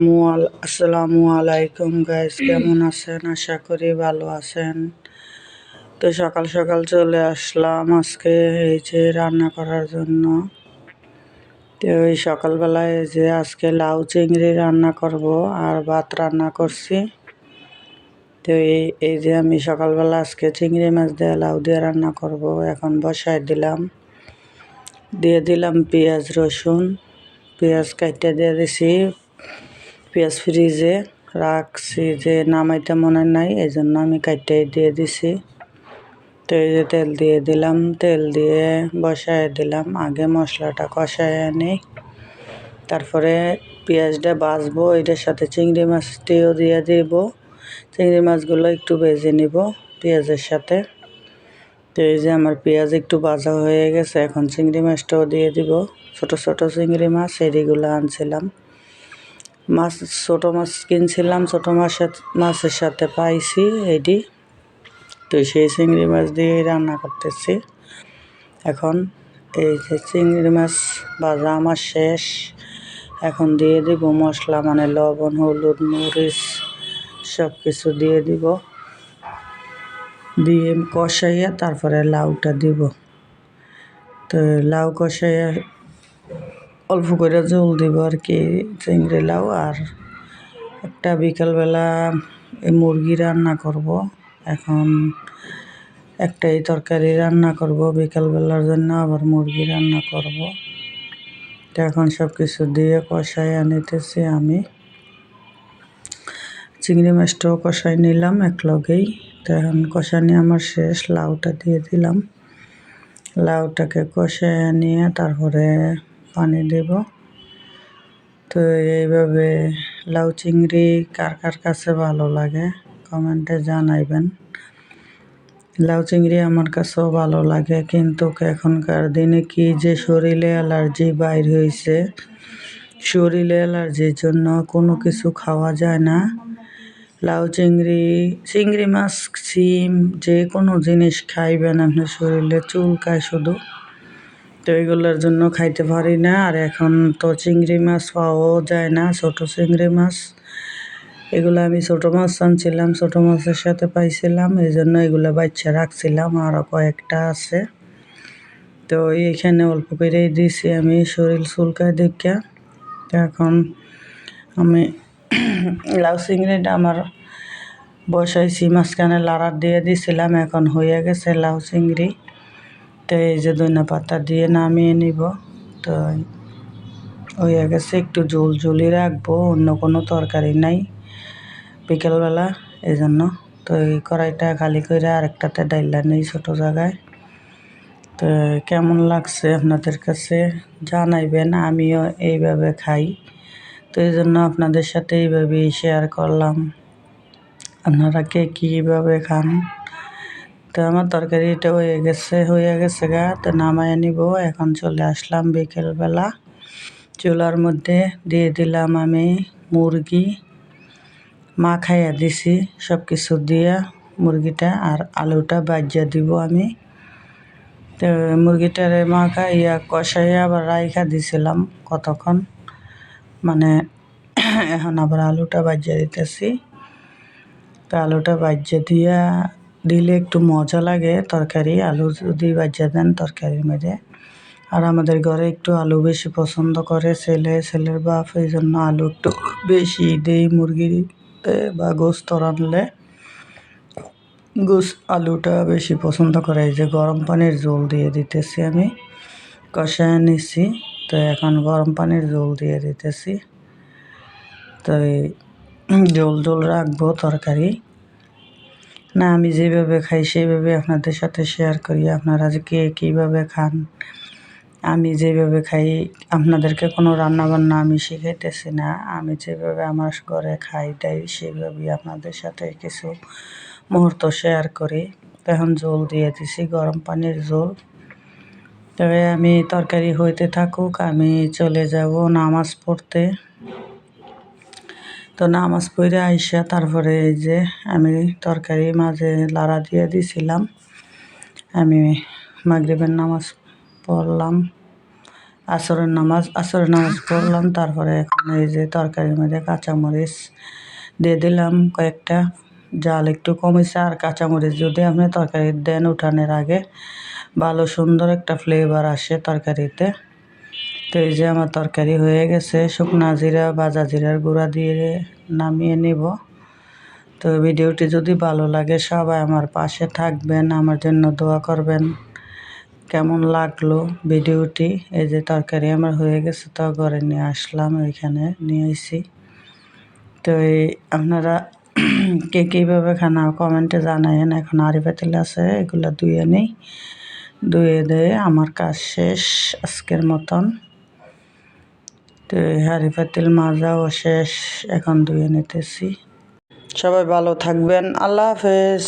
আসসালামু আলাইকুম গাইস কেমন আছেন? আশা করি ভালো আছেন। তো সকাল সকাল চলে আসলাম আজকে এই যে রান্না করার জন্য। তো এই সকালবেলায় যে আজকে লাউ চিংড়ি রান্না করব আর ভাত রান্না করছি। তো এই এই যে আমি সকালবেলা আজকে চিংড়ি মাছ দিয়ে লাউ দিয়ে রান্না করব, এখন বসায় দিলাম। দিয়ে দিলাম পেঁয়াজ রসুন, পেঁয়াজ কাটতে দিয়ে দিছি। পেঁয়াজ ফ্রিজে রাখছি যে নামাইতে মনে নাই এই জন্য আমি কাটতে দিয়ে দিছি। তো এই যে তেল দিয়ে দিলাম, তেল দিয়ে বসায় দিলাম, আগে মশলাটা কষায় নিই তারপরে পেঁয়াজটা বাজবো এটার সাথে চিংড়ি মাছটিও দিয়ে দিব। চিংড়ি মাছগুলো একটু ভেজে নিব পেঁয়াজের সাথে। তো এই যে আমার পেঁয়াজ একটু ভাজা হয়ে গেছে, এখন চিংড়ি মাছটাও দিয়ে দিব। ছোট ছোট চিংড়ি মাছ এদিগুলো আনছিলাম। মাছ, ছোটো মাছ কিনছিলাম, ছোটো মাছের মাছের সাথে পাইছি এটি তো সেই চিংড়ি মাছ দিয়েই রান্না করতেছি। এখন এই যে চিংড়ি মাছ ভাজা আমার শেষ। এখন দিয়ে দিব মশলা মানে লবণ, হলুদ, মরিচ সব কিছু দিয়ে দিব। দিয়ে কষাইয়া তারপরে লাউটা দিব। তো লাউ কষাইয়া অল্প করে জল দিব আর কি, চিংড়ি লাউ আর একটা বিকালবেলা এই মুরগি রান্না করব। এখন একটাই তরকারি রান্না করব, বিকালবেলার জন্য আবার মুরগি রান্না করব। তো এখন সব কিছু দিয়ে কষাই আনিতেছি আমি। চিংড়ি মাছটাও কষাই নিলাম এক লগেই তো এখন কষানি আমার শেষ, লাউটা দিয়ে দিলাম। লাউটাকে কষায় নিয়ে তারপরে পানি দেব। তো এইভাবে লাউ চিংড়ি কার কার কাছে ভালো লাগে কমেন্টে জানাইবেন। লাউ চিংড়ি আমার কাছেও ভালো লাগে, কিন্তু এখনকার দিনে কি যে শরীরে অ্যালার্জি বাইর হয়েছে শরীরে অ্যালার্জির জন্য কোনো কিছু খাওয়া যায় না। লাউ চিংড়ি চিংড়ি মাছ, সিম, যে কোনো জিনিস খাইবেন আপনার শরীরে চুলকায় শুধু। তো এগুলোর জন্য খাইতে পারি না। আর এখন তো চিংড়ি মাছ পাওয়াও যায় না, ছোটো চিংড়ি মাছ। এগুলো আমি ছোটো মাছ আনছিলাম, ছোটো মাছের সাথে পাইছিলাম এই জন্য এগুলো বাচ্চা রাখছিলাম আরও কয়েকটা আছে। তো এইখানে অল্প করেই দিছি আমি শরীর চুলকায় দেখা। এখন আমি লাউ চিংড়িটা আমার বসাইছি, মাঝখানে লাড়ার দিয়ে দিছিলাম, এখন হয়ে গেছে লাউ চিংড়ি। তো এই যে ধনে পাতা দিয়ে নামিয়ে নিব, তো হয়ে গেছে একটু ঝোল ঝুলি রাখব, অন্য কোনো তরকারি নাই বিকেলবেলা এই জন্য তো এই কড়াইটা খালি করে আরেকটাতে ডাইলা নেই ছোটো জায়গায়। তো কেমন লাগছে আপনাদের কাছে জানাইবেন, আমিও এইভাবে খাই। তো এই জন্য আপনাদের সাথে এইভাবেই শেয়ার করলাম। আপনারা কে কীভাবে খান? তো আমার তরকারিটা হয়ে গেছে হয়ে গেছে গা, তো নামায় নিব। এখন চলে আসলাম বিকেলবেলা। চুলার মধ্যে দিয়ে দিলাম আমি মুরগি। মা খাইয়া দিছি সব কিছু দিয়া মুরগিটা, আর আলুটা বাজিয়া দিব আমি। তো মুরগিটারে মা খাইয়া কষাইয়া আবার রাইখা দিছিলাম কতক্ষণ। মানে এখন আবার আলুটা বাজিয়া দিতেছি। তো আলুটা বাজিয়া দিয়া দিলে একটু মজা লাগে তরকারি, আলু যদি বাজিয়া দেন তরকারির মধ্যে। আর আমাদের ঘরে একটু আলু বেশি পছন্দ করে ছেলে, ছেলের বাপ, এই জন্য আলু একটু বেশি দেই মুরগিতে বা গোস্ত রানলে গোস আলুটা বেশি পছন্দ করে, এই যে গরম পানির জল দিয়ে দিতেছি আমি। কষায় নিছি, তো এখন গরম পানির জল দিয়ে দিতেছি। তো এই জল জল রাখব তরকারি। না, আমি যেভাবে খাই, সেইভাবে আপনাদের সাথে শেয়ার করি। আপনারা যে কে কীভাবে খান, আমি যেভাবে খাই, আপনাদেরকে কোনো রান্নাবান্না আমি শিখাইতেছি না। আমি যেভাবে আমার ঘরে খাই দেয় সেভাবেই আপনাদের সাথে কিছু মুহূর্ত শেয়ার করি। এখন জল দিয়ে দিছি, গরম পানির জল। তবে আমি তরকারি হইতে থাকুক, আমি চলে যাব নামাজ পড়তে। তো নামাজ পড়ে আইসা তারপরে এই যে আমি তরকারি মাঝে লাড়া দিয়ে দিছিলাম। আমি মাগরিবের নামাজ পড়লাম, আসরের নামাজ আসরের নামাজ পড়লাম, তারপরে এখন এই যে তরকারির মধ্যে কাঁচামরিচ দিয়ে দিলাম। কয়েকটা জাল একটু কমেছে, আর কাঁচামরিচ যদি আপনি তরকারি দেন উঠানের আগে ভালো সুন্দর একটা ফ্লেভার আসে তরকারিতে। তো এই যে আমার তরকারি হয়ে গেছে, শুকনা জিরা বাজা জিরার গুঁড়া দিয়ে নামিয়ে নিব। তো ভিডিওটি যদি ভালো লাগে, সবাই আমার পাশে থাকবেন, আমার জন্য দোয়া করবেন। কেমন লাগল ভিডিওটি? এই যে তরকারি আমার হয়ে গেছে, তো ঘরে নিয়ে আসলাম, ওইখানে নিয়ে এসি তো এই আপনারা কে কীভাবে খানা কমেন্টে জানায়েন, এখন আরি পাতিল আছে, এগুলো ধুয়ে নেই। ধুয়ে দিয়ে আমার কাজ শেষ, আজকের মতন। তো হাঁড়ি পাতিল মাজাও শেষ এখন ধুয়ে নিতেছি। সবাই ভালো থাকবেন। আল্লাহ হাফেজ।